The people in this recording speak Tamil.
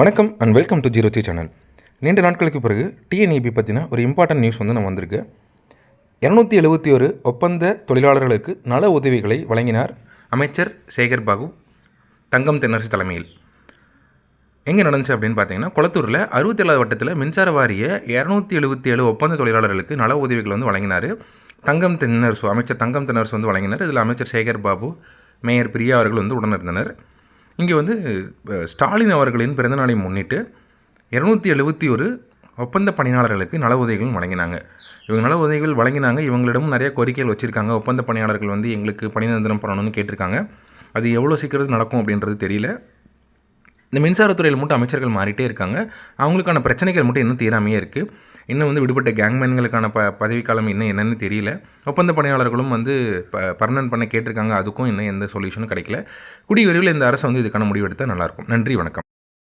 வணக்கம் and welcome to zero three channel நீண்ட நாட்களுக்கு பிறகு டிஎன்இபி பற்றின ஒரு இம்பார்ட்டன்ட் நியூஸ் வந்து நம்ம வந்திருக்கு. இரநூத்தி எழுபத்தி ஒரு ஒப்பந்த தொழிலாளர்களுக்கு நல உதவிகளை வழங்கினார் அமைச்சர் சேகர் பாபு தங்கம் தென்னரசு தலைமையில். எங்கே நடந்துச்சு அப்படின்னு பார்த்தீங்கன்னா குளத்தூரில் அறுபத்தேழாவது வட்டத்தில் மின்சார வாரிய இரநூத்தி எழுபத்தி ஏழு ஒப்பந்த தொழிலாளர்களுக்கு நல உதவிகள் வந்து வழங்கினார் தங்கம் தென்னரசு அமைச்சர் தங்கம் தென்னரசு வந்து வழங்கினார். இதில் அமைச்சர் சேகர் பாபு மேயர் பிரியா அவர்கள் வந்து உடனிருந்தனர். இங்கே வந்து ஸ்டாலின் அவர்களின் பிறந்தநாளை முன்னிட்டு இரநூத்தி எழுபத்தி ஒரு ஒப்பந்த பணியாளர்களுக்கு நல உதவிகள் வழங்கினாங்க. இவங்க நல உதவிகள் வழங்கினாங்க. இவங்களிடமும் நிறைய கோரிக்கைகள் வச்சுருக்காங்க. ஒப்பந்த பணியாளர்கள் வந்து எங்களுக்கு பணி நிரந்தரம் பண்ணணும்னு கேட்டிருக்காங்க. அது எவ்வளோ சீக்கிரம் நடக்கும் அப்படின்றது தெரியல. இந்த மின்சாரத்துறையில் மட்டும் அமைச்சர்கள் மாறிட்டே இருக்காங்க. அவங்களுக்கான பிரச்சனைகள் மட்டும் இன்னும் தீராமையே இருக்குது இன்னும் வந்து விடுபட்ட கேங்மேன்களுக்கான ப பதவிக்காலம் இன்னும் என்னென்னு தெரியல. ஒப்பந்த பணியாளர்களும் வந்து ப பர்மனன்ட் பண்ண கேட்டிருக்காங்க. அதுக்கும் இன்னும் எந்த சொல்யூஷனும் கிடைக்கல. கூடிய விரைவில் இந்த அரசு வந்து இதுக்கான முடிவெடுத்தால் நல்லாயிருக்கும் நன்றி வணக்கம்.